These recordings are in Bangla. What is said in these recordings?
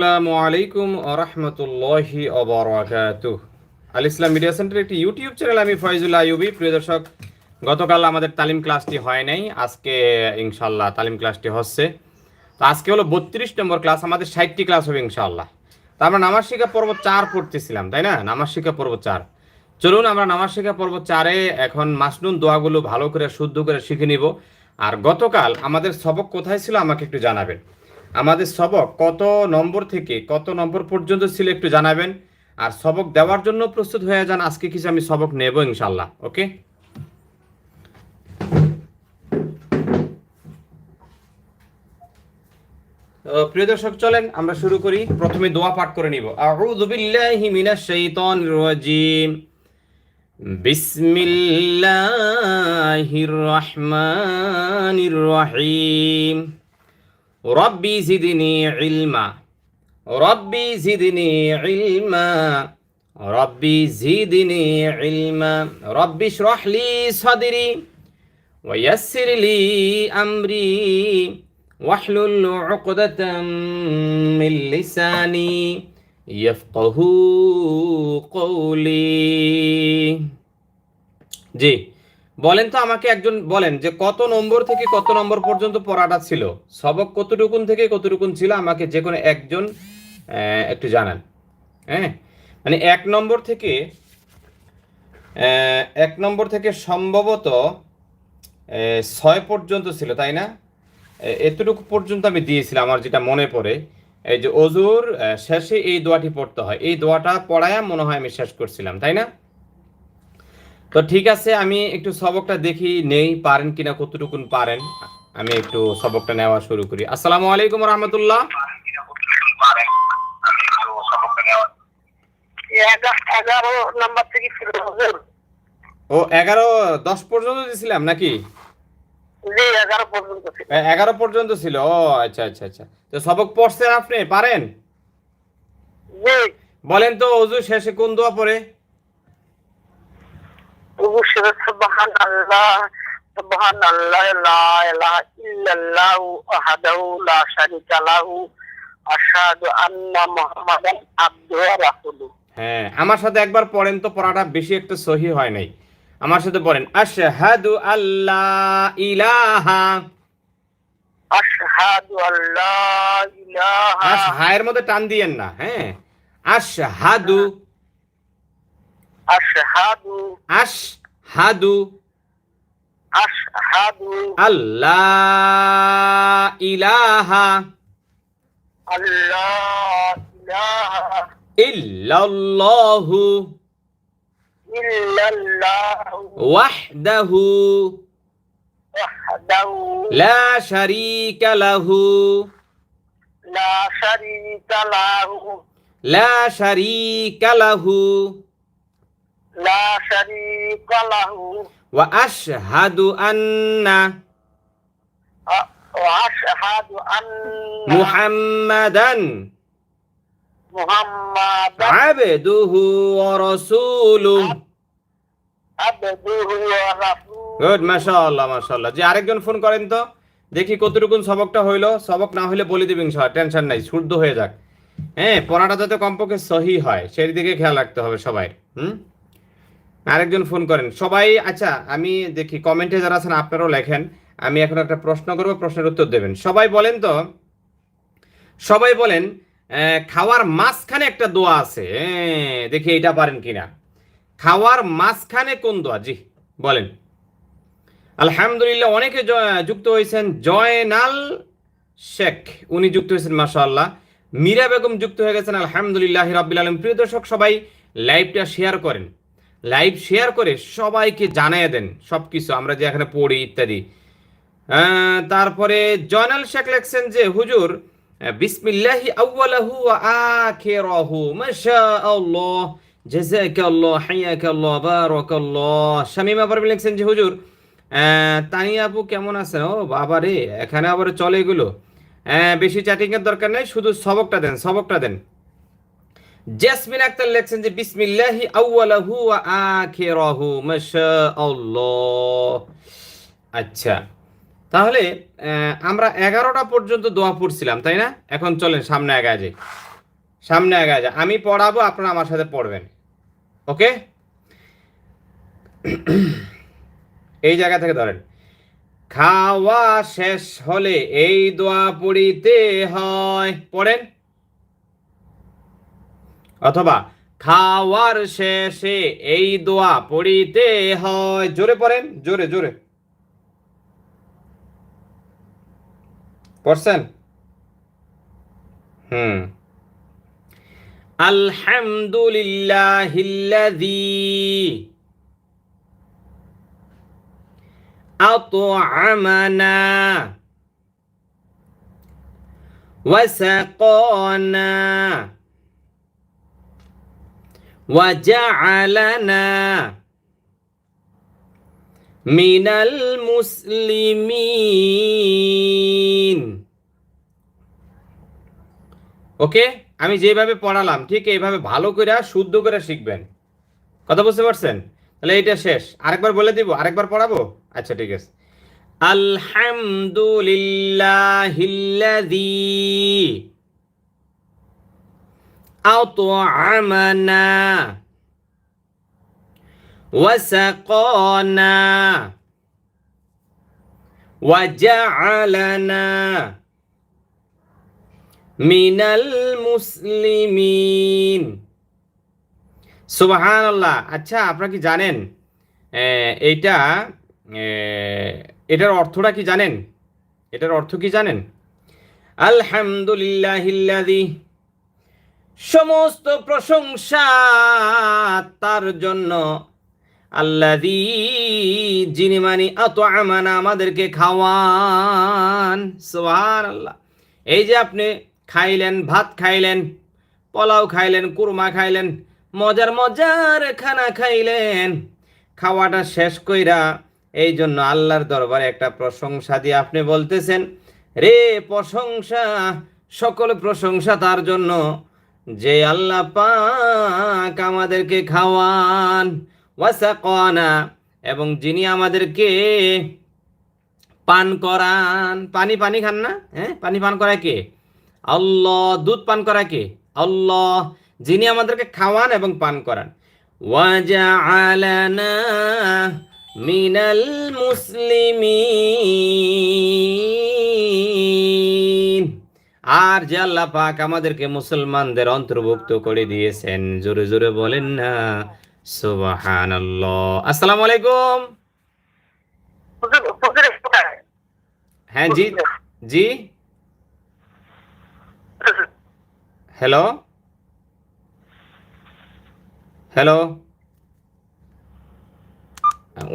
আসসালামু আলাইকুম আল ইসলাম মিডিয়া সেন্টার একটি ইউটিউব চ্যানেল, আমি আইয়ুবি। প্রিয় দর্শক, গতকাল আমাদের তালিম ক্লাসটি হয় নাই, আজকে তালিম ক্লাসটি হচ্ছে। তো আজকে হলো বত্রিশ নম্বর ক্লাস, আমাদের ষাটটি ক্লাস হবে ইনশাল্লাহ আমরা নামাজ শিক্ষা পর্ব চার পড়তেছিলাম, তাই না? নামাজ শিক্ষা পর্ব চার। চলুন আমরা নামাজ শিক্ষা পর্ব চারে এখন মাসনুন দোয়াগুলো ভালো করে, শুদ্ধ করে শিখে নিব। আর গতকাল আমাদের সবক কোথায় ছিল আমাকে একটু জানাবেন। আমাদের সবক কত নম্বর থেকে কত নম্বর পর্যন্ত ছিল একটু জানাবেন। আর সবক দেওয়ার জন্য প্রস্তুত হয়ে যান, আজকে কিছু আমি সবক নেব ইনশাল্লাহ ওকে? প্রিয় দর্শক, চলেন আমরা শুরু করি। প্রথমে দোয়া পাঠ করে নিব। আউযু বিল্লাহি মিনাশ শাইতানির রাজিম। বিসমিল্লাহির রহমানির রহিম। রব্বি জিদনি ইলমা রব্বি জিদনি ইলমা রব্বি জিদনি ইলমা রব্বি ইশরাহ লি সাদরি ويسر لي أمري واحلل عقدة من لساني يفقه قولي জি বলেন তো আমাকে একজন বলেন যে কত নম্বর থেকে কত নম্বর পর্যন্ত পড়াটা ছিল? সবক কতটুকুন থেকে কতটুকুন ছিল? আমাকে যে কোনো একজন একটু জানান। হ্যাঁ? মানে এক নম্বর থেকে এক নম্বর থেকে সম্ভবত ছয় পর্যন্ত ছিল, তাই না? এতটুকু পর্যন্ত আমি দিয়েছিলাম, আমার যেটা মনে পড়ে। এই যে অজুর শেষে এই দোয়াটি পড়তে হয়। এই দোয়াটা পড়ায়া মনে হয় আমি শেষ করছিলাম, তাই না? তো ঠিক আছে আমি একটু সবকটা দেখি নেই পারেন কিনা কতটুকুন পারেন। আমি একটু সবকটা নেওয়া শুরু করি। আসসালামু আলাইকুম রহমতুল্লাহ। ও এগারো দশ পর্যন্ত দিয়েছিলাম নাকি? এগারো পর্যন্ত ছিল এ- এগারো পর্যন্ত ছিল। ও আচ্ছা আচ্ছা আচ্ছা। তো সবক পড়ছেন আপনি পারেন? বলেন তো অজু শেষে কোন দোয়া পড়ে? আল্লাহ আল্লাহ লা ইলাহা ইল্লাল্লাহু ওয়াহদাহু লা শারীকা লাহু আশহাদু আন্না মুহাম্মাদান আবদুহু ওয়া রাসূলুহু হ্যাঁ আমার সাথে একবার পড়েন তো পড়াটা বেশি একটা সহি হয় নাই। আমার সাথে পড়েন আশহাদু আল্লাহ ইলাহা। আশহাদু আল্লা ইলাহা। আশ হায়ের মধ্যে টান দিয়েন না হ্যাঁ। আশহাদু أشهد أشهد أشهد أن لا إله أن إلا الله إلا الله وحده وحده لا شريك له لا شريك له لا شريك له لا شريك له وأشهد أن أ- وأشهد أن محمدا محمدا عبده ورسوله عبده ورسوله গুড মাশাআল্লাহ মাশাআল্লাহ যে আরেকজন ফোন করেন তো দেখি কতটুকুন সবকটা হইলো সবক না হইলে বলে দিবেন ইনশাআল্লাহ টেনশন নাই শুদ্ধ হয়ে যাক হ্যাঁ পড়াটা যাতে কমপক্ষে সহি হয় সেই দিকে খেয়াল রাখতে হবে সবাই হুম আরেকজন ফোন করেন। সবাই আচ্ছা আমি দেখি কমেন্টে যারা আছেন, আপনারাও লেখেন। আমি এখন একটা প্রশ্ন করব, প্রশ্নের উত্তর দেবেন। সবাই বলেন তো, সবাই বলেন খাওয়ার মাঝখানে একটা দোয়া আছে। দেখি এটা পারেন কিনা। খাওয়ার মাঝখানে কোন দোয়া? জি, বলেন। আলহামদুলিল্লাহ, অনেকে যুক্ত হয়েছেন। জয়নাল শেখ, উনি যুক্ত হয়েছেন, মাশাআল্লাহ। মীরা বেগম যুক্ত হয়ে গেছেন, আলহামদুলিল্লাহ রাব্বিল আলম প্রিয় দর্শক, সবাই লাইভটা শেয়ার করেন। লাইভ শেয়ার করে সবাইকে জানিয়ে দেন সব কিছু আমরা যে এখানে পড়ি ইত্যাদি। তারপরে জয়নাল শেখ লেখছেন যে, হুজুর বিসমিল্লাহি আউয়ালাহু ওয়া আখিরাহু, মাশাআল্লাহ, জাযাকাল্লাহ, হায়াকাল্লাহ, বারাকাল্লাহ। শামিমা পারভিন লিখছেন যে, হুজুর তানিয়া আপু কেমন আছেন? ও বাবা রে, এখানে আবার চলে এগুলো? বেশি চ্যাটিং এর দরকার নেই, শুধু সবকটা দেন সবকটা দেন। জেসমিন আক্তার লেখছেন যে, বিসমিল্লাহি আউয়ালাহু ওয়া আখিরাহু, মাশাআল্লাহ। আচ্ছা তাহলে আমরা এগারোটা পর্যন্ত দোয়া পড়ছিলাম, তাই না? এখন চলেন, সামনে আগে যাই। সামনে আগে যা আমি পড়াবো, আপনারা আমার সাথে পড়বেন। ওকে? এই জায়গা থেকে ধরেন। খাওয়া শেষ হলে এই দোয়া পড়িতে হয়। পড়েন। অথবা খাওয়ার শেষে এই দোয়া পড়িতে হয় জোরে পড়েন জোরে জোরে পড়ছেন হুম আলহামদুলিল্লাহিল্লাযী أطعمنا وسقانا وجعلنا من المسلمين ওকে আমি যেভাবে পড়ালাম ঠিক এইভাবে ভালো করে শুদ্ধ করে শিখবেন কথা বুঝতে পারছেন তাহলে এটা শেষ আরেকবার বলে দিব আরেকবার পড়াবো আচ্ছা ঠিক আছে আলহামদুলিল্লাহিল্লাযী আত'আমানা ওয়াসাকানা ওয়াজআলানা মিনাল মুসলিমিন সুবাহান আল্লাহ আচ্ছা আপনারা কি জানেন? এইটা এটার অর্থটা কি জানেন? এটার অর্থ কি জানেন? আলহামদুলিল্লাহিল্লাযী সমস্ত প্রশংসা তার জন্য। আল্লাদি যিনি মানি অত আমানা আমাদেরকে খাওয়ান। সুবহান আল্লাহ এই যে আপনি খাইলেন, ভাত খাইলেন, পোলাও খাইলেন, কুরমা খাইলেন, মজার মজার খানা খাইলেন, খাওয়াটা শেষ কইরা এই জন্য আল্লাহর দরবারে একটা প্রশংসা দিয়ে আপনি বলতেছেন, রে প্রশংসা, সকল প্রশংসা তার জন্য যে আল্লাহ পাক আমাদেরকে খাওয়ান, ওয়াসাকানা, এবং যিনি আমাদেরকে পান করান, পানি পানি খান না? হ্যাঁ? পানি পান করায় কে? আল্লাহ, দুধ পান করায় কে? আল্লাহ, যিনি আমাদেরকে খাওয়ান এবং পান করান। ওয়াজআলানা মিনাল মুসলিমিন। আর যে আল্লাহ পাক আমাদেরকে মুসলমানদের অন্তর্ভুক্ত করে দিয়েছেন, জোরে জোরে বলেন না, সুবহানাল্লাহ। আসসালামু আলাইকুম। হ্যাঁ জি জি। হ্যালো। হ্যালো।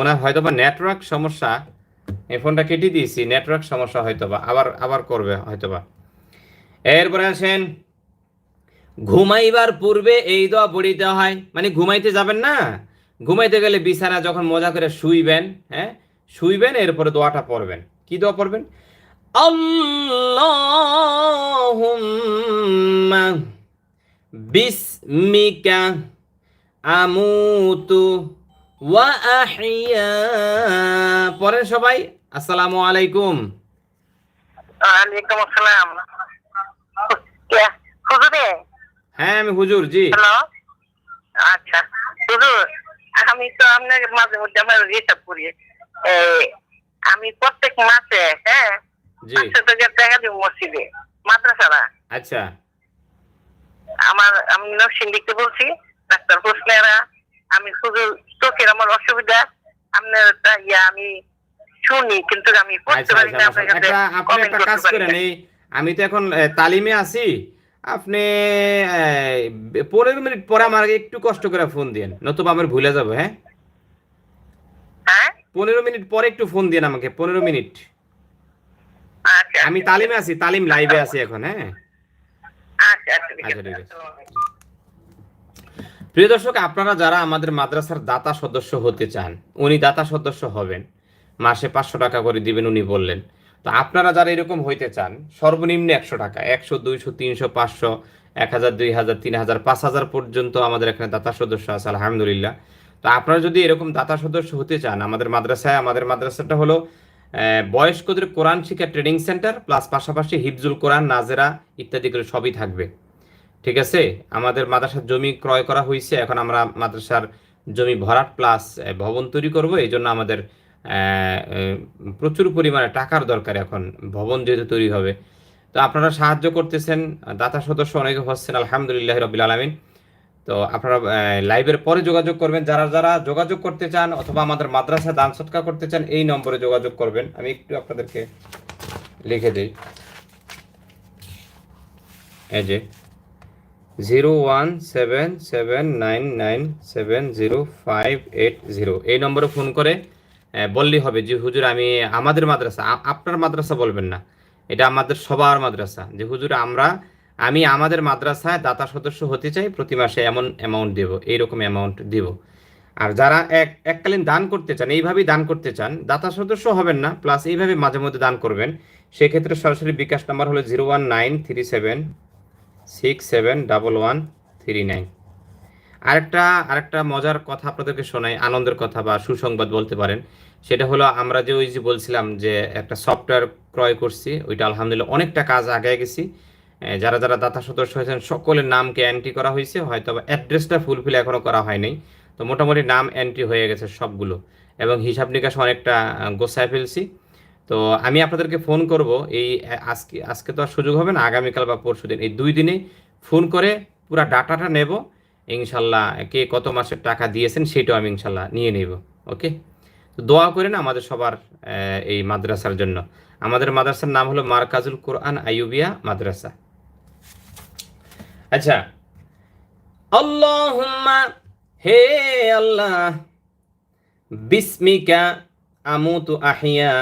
ওনার হয়তো বা নেটওয়ার্ক সমস্যা, এই ফোনটা কেটে দিয়েছি, নেটওয়ার্ক সমস্যা হয়তো বা আবার আবার করবে হয়তো বা এরপরে আসেন, ঘুমাইবার পূর্বে এই দোয়া পড়িতে হয়। মানে ঘুমাইতে যাবেন না? ঘুমাইতে গেলে বিছানা যখন মজা করে শুইবেন হ্যাঁ? শুইবেন, এরপরে দোয়াটা পড়বেন। কি দোয়া পড়বেন? আল্লাহুম্মা বিসমিকা আমুতু ওয়া আহইয়া পড়েন সবাই। আসসালামু আলাইকুম। ওয়ালাইকুম আসসালাম। হুজুরে? হ্যাঁ আমি হুজুর জি। হ্যালো? আচ্ছা হুজুর আমি তো আপনার মাঝে মধ্যে আমার রিসার্চ করি। আমি প্রত্যেক মাসে হ্যাঁ জি। পাঁচশো টাকা টাকা দিব মসজিদে মাদ্রাসারা। আচ্ছা। আমার আমি নরসিং বলছি ডাক্তার হোসনেরা আমি হুজুর চোখের আমার অসুবিধা আপনার ইয়া আমি শুনি কিন্তু আমি পড়তে আচ্ছা পারি আচ্ছা না আচ্ছা। আপনার কাছে আপনি comment একটা করতে পারি আমি তো এখন তালিমে আছি। আপনি পনেরো মিনিট পরে আমার একটু কষ্ট করে ফোন দিন নতুবা আমার ভুলে যাব হ্যাঁ? হ্যাঁ? পনেরো মিনিট পরে একটু ফোন দিন আমাকে পনেরো মিনিট। আচ্ছা আমি তালিমে আছি তালিম লাইভে আছি এখন হ্যাঁ? আচ্ছা আচ্ছা আচ্ছা, ঠিক আছে। প্রিয় দর্শক আপনারা যারা আমাদের মাদ্রাসার দাতা সদস্য হতে চান উনি দাতা সদস্য হবেন। মাসে পাঁচশো টাকা করে দিবেন উনি বললেন। তো আপনারা যারা এরকম হইতে চান, সর্বনিম্ন একশো টাকা, একশো, দুইশো, তিনশো, পাঁচশো, এক হাজার, দুই হাজার, তিন হাজার, পাঁচ হাজার পর্যন্ত আমাদের এখানে দাতা সদস্য আছে, আলহামদুলিল্লাহ। তো আপনারা যদি এরকম দাতা সদস্য হতে চান, আমাদের মাদ্রাসায়, আমাদের মাদ্রাসাটা হলো বয়স্কদের কোরআন শিক্ষা ট্রেনিং সেন্টার, প্লাস পাশাপাশি হিফজুল কোরআন, নাজেরা ইত্যাদি করে সবই থাকবে। ঠিক আছে? আমাদের মাদ্রাসার জমি ক্রয় করা হয়েছে এখন আমরা মাদ্রাসার জমি ভরাট, প্লাস ভবন তৈরি করব, এই জন্য আমাদের প্রচুর পরিমাণে টাকার দরকার এখন, ভবন যেহেতু তৈরি হবে। তো আপনারা সাহায্য করতেছেন, দাতা সদস্য অনেকে হচ্ছেন, আলহামদুলিল্লাহ রবিল আলমিন। তো আপনারা লাইভের পরে যোগাযোগ করবেন। যারা যারা যোগাযোগ করতে চান অথবা আমাদের মাদ্রাসা দান সৎকার করতে চান, এই নম্বরে যোগাযোগ করবেন। আমি একটু আপনাদেরকে লিখে দিই। এই যে, zero one seven seven nine nine seven zero five eight zero. এই নম্বরে ফোন করে বললেই হবে যে, হুজুর, আমি আমাদের মাদ্রাসা আপনার মাদ্রাসা বলবেন না। এটা আমাদের সবার মাদ্রাসা। যে, হুজুর, আমরা, আমি আমাদের মাদ্রাসায় দাতা সদস্য হতে চাই, প্রতি মাসে এমন অ্যামাউন্ট দেব, এইরকম অ্যামাউন্ট দেব। আর যারা এক, এককালীন দান করতে চান, এইভাবেই দান করতে চান, দাতা সদস্য হবেন না প্লাস এইভাবে মাঝে মধ্যে দান করবেন। সেক্ষেত্রে সরাসরি বিকাশ নাম্বার হলো zero one nine three seven six seven double one three nine আরেকটা আরেকটা মজার কথা আপনাদেরকে শোনাই, আনন্দের কথা বা সুসংবাদ বলতে পারেন। সেটা হলো আমরা যে ওই যে বলছিলাম যে একটা সফটওয়্যার ক্রয় করছি, ওইটা আলহামদুলিল্লাহ অনেকটা কাজ আগে গেছি। যারা যারা দাতা সদস্য হয়েছেন, সকলের নামকে এন্ট্রি করা হয়েছে, হয়তো অ্যাড্রেসটা ফুলফিল এখনও করা হয়নি তো মোটামুটি নাম এন্ট্রি হয়ে গেছে সবগুলো এবং হিসাব নিকাশ অনেকটা গোছায় ফেলছি। তো আমি আপনাদেরকে ফোন করব, এই আজকে আজকে তো আর সুযোগ হবে না, আগামীকাল বা পরশু দিন এই দুই দিনে ফোন করে পুরো ডাটাটা নেব। ইনশাল্লাহ কে কত মাসের টাকা দিয়েছেন সেটাও আমি ইনশাল্লাহ নিয়ে নেব, ওকে? তো দোয়া করেন আমাদের সবার এই মাদ্রাসার জন্য। আমাদের মাদ্রাসার নাম হলো মারকাজুল কোরআন আইয়ুবিয়া মাদ্রাসা। আচ্ছা আল্লাহুম্মা, হে আল্লাহ, বিস্মিকা আমুতু আহিয়া,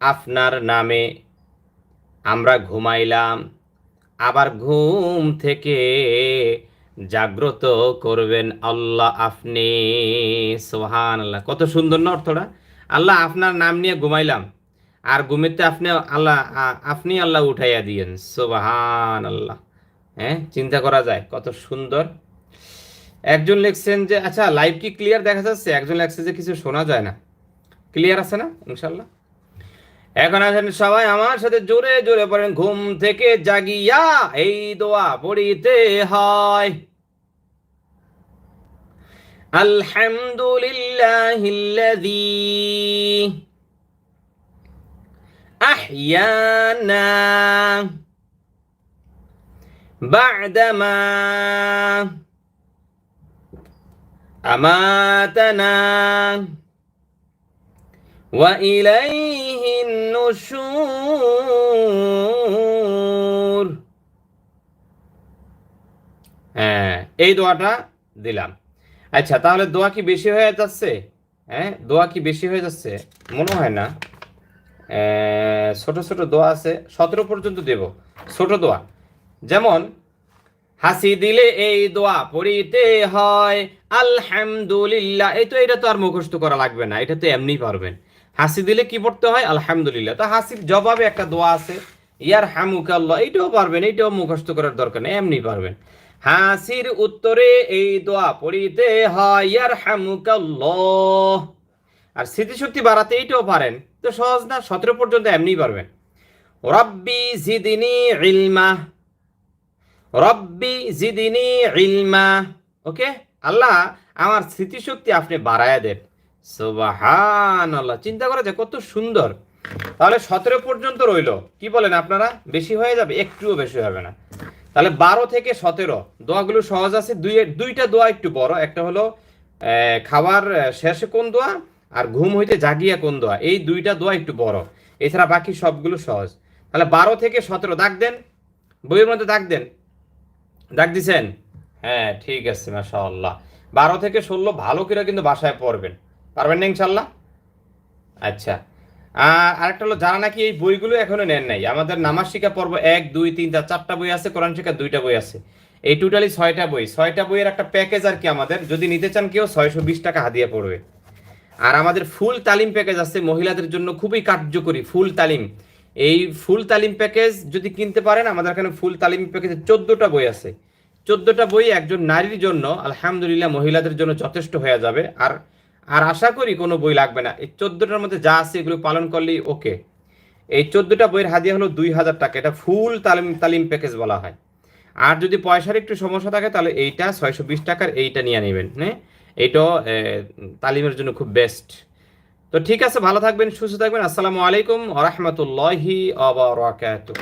আপনার নামে আমরা ঘুমাইলাম, আবার ঘুম থেকে জাগ্রত করবেন আল্লাহ আপনি। সোহান আল্লাহ কত সুন্দর না অর্থটা? আল্লাহ আপনার নাম নিয়ে ঘুমাইলাম। আর ঘুমেতে আপনি আল্লাহ আপনি আল্লাহ উঠাইয়া দিয়েন। সোবাহান আল্লাহ হ্যাঁ চিন্তা করা যায়, কত সুন্দর। একজন লিখছেন যে আচ্ছা লাইভ কি ক্লিয়ার দেখা যাচ্ছে? একজন লেখছে যে, কিছু শোনা যায় না। ক্লিয়ার আছে না? ইনশাল্লাহ এখন আছেন সবাই আমার সাথে জোরে জোরে পড়েন, ঘুম থেকে জাগিয়া এই দোয়া পড়িতে হয়। আলহামদুলিল্লাহিল্লাযী আহয়ানা বা'দামা আমাতানা ওয়া ইলাইহি সুর হ্যাঁ এই দোয়াটা দিলাম। আচ্ছা তাহলে দোয়া কি বেশি হয়ে যাচ্ছে? হ্যাঁ দোয়া কি বেশি হয়ে যাচ্ছে? মনে হয় না। ছোট ছোট দোয়া আছে, সতেরো পর্যন্ত দেব। ছোট দোয়া। যেমন, হাসি দিলে এই দোয়া পড়িতে হয়, আলহামদুলিল্লাহ। এই তো এটা তো আর মুখস্থ করা লাগবে না, এটা তো এমনি পারবেন। হাসি দিলে কি পড়তে হয়? আলহামদুলিল্লাহ। তো হাসির জবাবে একটা দোয়া আছে ইয়ার হামুকাল্লাহ এইটাও পারবেন, এইটাও মুখস্থ করার দরকার নেই, এমনি পারবেন। হাসির উত্তরে এই দোয়া পড়িতে হয় ইয়ার হামুকাল্লাহ আর স্মৃতিশক্তি বাড়াতে এইটাও পারেন, তো সহজ না, সতেরো পর্যন্ত এমনি পারবেন। রব্বি জিদিনি ইলমা, রব্বি জিদিনি ইলমা। ওকে? আল্লাহ আমার স্মৃতিশক্তি আপনি বাড়ায় দেন। সুবাহান আল্লাহ চিন্তা করা যায়, কত সুন্দর। তাহলে সতেরো পর্যন্ত রইল। কি বলেন আপনারা? বেশি হয়ে যাবে? একটুও বেশি হবে না। তাহলে বারো থেকে সতেরো। দোয়াগুলো সহজ আছে। দুই দুইটা দোয়া একটু বড়। একটা হলো খাবার শেষে কোন দোয়া? আর ঘুম হইতে জাগিয়া কোন দোয়া? এই দুইটা দোয়া একটু বড়। এছাড়া বাকি সবগুলো সহজ। তাহলে বারো থেকে সতেরো। দাগ দেন। বইয়ের মধ্যে দাগ দেন। দাগ দিছেন? হ্যাঁ ঠিক আছে, মাশাআল্লাহ। বারো থেকে ষোলো ভালো করে কিন্তু বাসায় পড়বেন। পারবেন না ইনশাল্লাহ? আচ্ছা। আর আরেকটা হলো, যারা নাকি এই বইগুলো এখনও নেন নাই, আমাদের নামাজ শিক্ষা পর্ব এক, দুই, তিন, চার, চারটা বই আছে, কোরআন শিক্ষা দুইটা বই আছে। এই টোটালি ছয়টা বই, ছয়টা বইয়ের একটা প্যাকেজ আর কি আমাদের, যদি নিতে চান কেউ ছয়শো বিশ টাকা হাদিয়া পড়বে। আর আমাদের ফুল তালিম প্যাকেজ আছে, মহিলাদের জন্য খুবই কার্যকরী ফুল তালিম। এই ফুল তালিম প্যাকেজ যদি কিনতে পারেন, আমাদের এখানে ফুল তালিম প্যাকেজে চোদ্দটা বই আছে। চোদ্দটা বই একজন নারীর জন্য, আলহামদুলিল্লাহ, মহিলাদের জন্য যথেষ্ট হয়ে যাবে। আর আর আশা করি কোনো বই লাগবে না। এই চোদ্দটার মধ্যে যা আছে এগুলো পালন করলেই ওকে। এই চোদ্দোটা বইয়ের হাদিয়া হলো দুই হাজার টাকা। এটা ফুল তালিম তালিম প্যাকেজ বলা হয়। আর যদি পয়সার একটু সমস্যা থাকে, তাহলে এইটা ছয়শো বিশ টাকার এইটা নিয়ে নেবেন হ্যাঁ এইটাও তালিমের জন্য খুব বেস্ট তো ঠিক আছে, ভালো থাকবেন, সুস্থ থাকবেন। আসসালামু আলাইকুম আ রহমতুল্লাহি আবরাকাতুহ